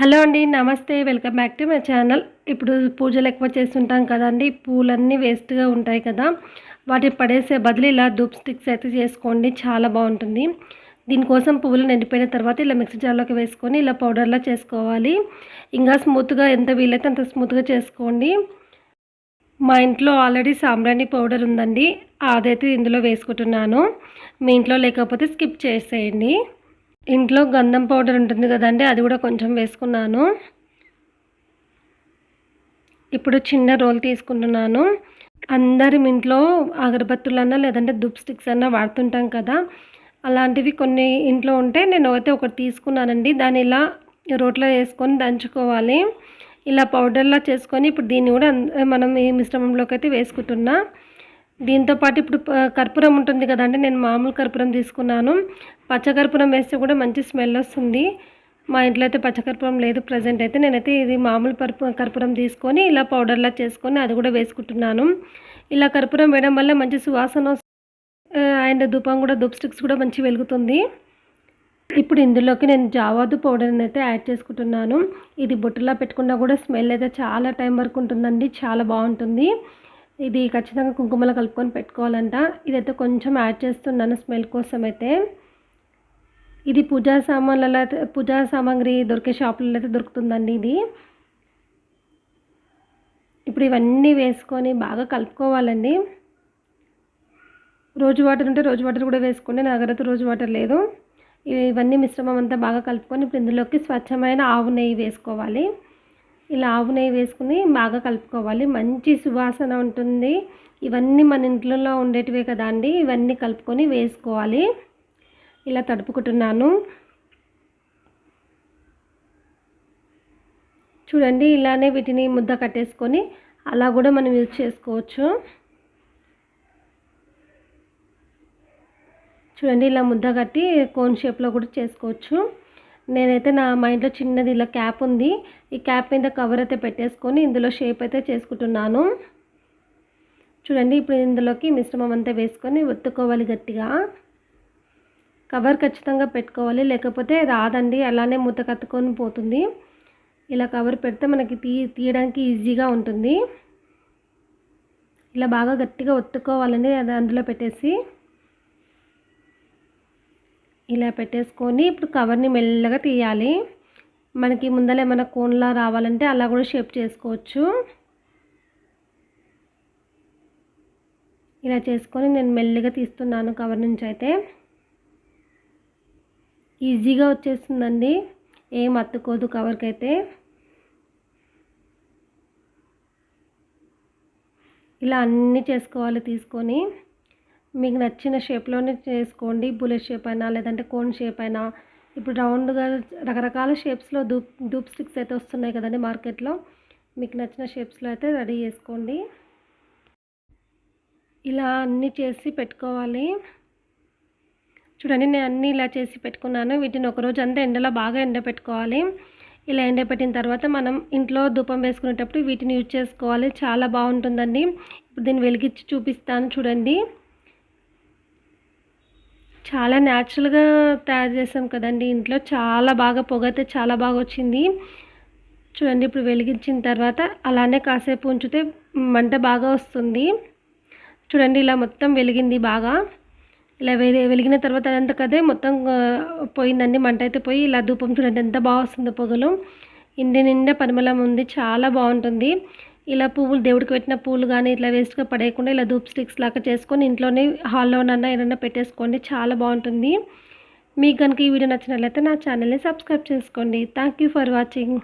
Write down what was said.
Hello అండి నమస్తే. Welcome back to my channel. ఇప్పుడు పూజలు ఎక్కువ చేస్తుంటాం కదండి పూలన్నీ వేస్ట్గా ఉంటాయి కదా. వాటిని పడేసే బదులు ఇలా దూప్ స్టిక్స్ అయితే చేసుకోండి చాలా బాగుంటుంది. దీనికోసం పువ్వులు ఎండిపోయిన తర్వాత ఇలా మిక్సీ జార్లోకి వేసుకొని ఇలా పౌడర్లా చేసుకోవాలి. ఇంకా స్మూత్గా ఎంత వీలైతే అంత స్మూత్గా చేసుకోండి. మా ఇంట్లో ఆల్రెడీ సాంబ్రాణి పౌడర్ ఉందండి అదైతే ఇందులో వేసుకుంటున్నాను. మీ ఇంట్లో లేకపోతే స్కిప్ చేసేయండి. ఇంట్లో గంధం పౌడర్ ఉంటుంది కదండి అది కూడా కొంచెం వేసుకున్నాను. ఇప్పుడు చిన్న రోల్ తీసుకుంటున్నాను. అందరి ఇంట్లో అగరబత్తులన్నా లేదంటే దుప్ స్టిక్స్ అన్నా వాడుతుంటాం కదా. అలాంటివి కొన్ని ఇంట్లో ఉంటే నేను అయితే ఒకటి తీసుకున్నానండి. దాన్ని ఇలా రోట్లో వేసుకొని దంచుకోవాలి. ఇలా పౌడర్లా చేసుకొని ఇప్పుడు దీన్ని కూడా మనం ఈ మిశ్రమంలోకి అయితే వేసుకుంటున్నా. దీంతోపాటు ఇప్పుడు కర్పూరం ఉంటుంది కదండి నేను మామూలు కర్పూరం తీసుకున్నాను. పచ్చకర్పూరం వేస్తే కూడా మంచి స్మెల్ వస్తుంది. మా ఇంట్లో అయితే పచ్చకర్పూరం లేదు ప్రజెంట్ అయితే. నేనైతే ఇది మామూలు పరుపు కర్పూరం తీసుకొని ఇలా పౌడర్లా చేసుకొని అది కూడా వేసుకుంటున్నాను. ఇలా కర్పూరం వేయడం వల్ల మంచి సువాసన అండ్ ధూపం కూడా ధూప్ స్టిక్స్ కూడా మంచి వెలుగుతుంది. ఇప్పుడు ఇందులోకి నేను జావాదు పౌడర్ని అయితే యాడ్ చేసుకుంటున్నాను. ఇది బొట్టులా పెట్టుకున్నా కూడా స్మెల్ అయితే చాలా టైం వరకు ఉంటుందండి చాలా బాగుంటుంది. ఇది ఖచ్చితంగా కుంకుమలో కలుపుకొని పెట్టుకోవాలంట. ఇదైతే కొంచెం యాడ్ చేస్తున్నాను స్మెల్ కోసం అయితే ఇది పూజా సామాన్లలో అయితే పూజా సామాగ్రి దొరికే షాపులలో అయితే దొరుకుతుందండి ఇది. ఇప్పుడు ఇవన్నీ వేసుకొని బాగా కలుపుకోవాలండి. రోజు వాటర్ ఉంటే రోజు వాటర్ కూడా వేసుకోండి నా దగ్గర రోజు వాటర్ లేదు. ఇవన్నీ మిశ్రమం అంతా బాగా కలుపుకొని ఇప్పుడు ఇందులోకి స్వచ్ఛమైన ఆవు నెయ్యి వేసుకోవాలి. ఇలా ఆవు నెయ్యి వేసుకుని బాగా కలుపుకోవాలి. మంచి సువాసన ఉంటుంది. ఇవన్నీ మన ఇంట్లో ఉండేటివే కదా అండి. ఇవన్నీ కలుపుకొని వేసుకోవాలి. ఇలా తడుపుకుంటున్నాను. చూడండి ఇలానే వీటిని ముద్ద కట్టేసుకొని అలా కూడా మనం యూజ్ చేసుకోవచ్చు. చూడండి ఇలా ముద్ద కట్టి కోన్ షేప్లో కూడా చేసుకోవచ్చు. నేనైతే నా మా ఇంట్లో చిన్నది ఇలా క్యాప్ ఉంది. ఈ క్యాప్ మీద కవర్ అయితే పెట్టేసుకొని ఇందులో షేప్ అయితే చేసుకుంటున్నాను. చూడండి ఇప్పుడు ఇందులోకి మిశ్రమం అంతా వేసుకొని ఒత్తుకోవాలి గట్టిగా. కవర్ ఖచ్చితంగా పెట్టుకోవాలి లేకపోతే రాదండి అలానే మూత కత్తుకొని పోతుంది. ఇలా కవర్ పెడితే మనకి తీ తీయడానికి ఈజీగా ఉంటుంది. ఇలా బాగా గట్టిగా ఒత్తుకోవాలండి అది అందులో పెట్టేసి ఇలా పెట్టేసుకొని ఇప్పుడు కవర్ని మెల్లగా తీయాలి. మనకి ముందర ఏమైనా కోన్లా రావాలంటే అలా కూడా షేప్ చేసుకోవచ్చు. ఇలా చేసుకొని నేను మెల్లగా తీస్తున్నాను కవర్ నుంచి అయితే. ఈజీగా వచ్చేస్తుందండి. ఏం అత్తుకోదు కవర్కి అయితే. ఇలా అన్నీ చేసుకోవాలి తీసుకొని. మీకు నచ్చిన షేప్లోనే చేసుకోండి. బుల్లెట్ షేప్ అయినా లేదంటే కోన్ షేప్ అయినా. ఇప్పుడు రౌండ్గా రకరకాల షేప్స్లో దూప్ దూప్ స్టిక్స్ అయితే వస్తున్నాయి కదండి మార్కెట్లో. మీకు నచ్చిన షేప్స్లో అయితే రెడీ చేసుకోండి. ఇలా అన్నీ చేసి పెట్టుకోవాలి. చూడండి నేను అన్నీ ఇలా చేసి పెట్టుకున్నాను. వీటిని ఒకరోజు అంతా ఎండలో బాగా ఎండపెట్టుకోవాలి ఇలా ఎండపెట్టిన తర్వాత మనం ఇంట్లో ధూపం వేసుకునేటప్పుడు వీటిని యూజ్ చేసుకోవాలి. చాలా బాగుంటుందండి. ఇప్పుడు దీన్ని వెలిగించి చూపిస్తాను చూడండి. చాలా న్యాచురల్గా తయారు చేసాం కదండి. ఇంట్లో చాలా బాగా పొగ అయితే చాలా బాగా వచ్చింది. చూడండి ఇప్పుడు వెలిగించిన తర్వాత అలానే కాసేపు ఉంచితే మంట బాగా వస్తుంది. చూడండి ఇలా మొత్తం వెలిగింది బాగా. ఇలా వెలి వెలిగిన తర్వాత అదంతా కదే మొత్తం పోయిందండి. మంట అయితే పోయి ఇలా ధూపం చూడండి ఎంత బాగా వస్తుందో పొగలు. ఇండి నిండా పరిమళం ఉంది చాలా బాగుంటుంది. ఇలా పువ్వులు దేవుడికి పెట్టిన పూలు కానీ ఇట్లా వేస్ట్గా పడేయకుండా ఇలా ధూప్ స్టిక్స్ లాగా చేసుకొని ఇంట్లోనే హాల్లోనన్నా ఏదైనా పెట్టేసుకోండి. చాలా బాగుంటుంది. మీకు కనుక ఈ వీడియో నచ్చినట్లయితే నా ఛానల్ని సబ్స్క్రైబ్ చేసుకోండి. Thank you for watching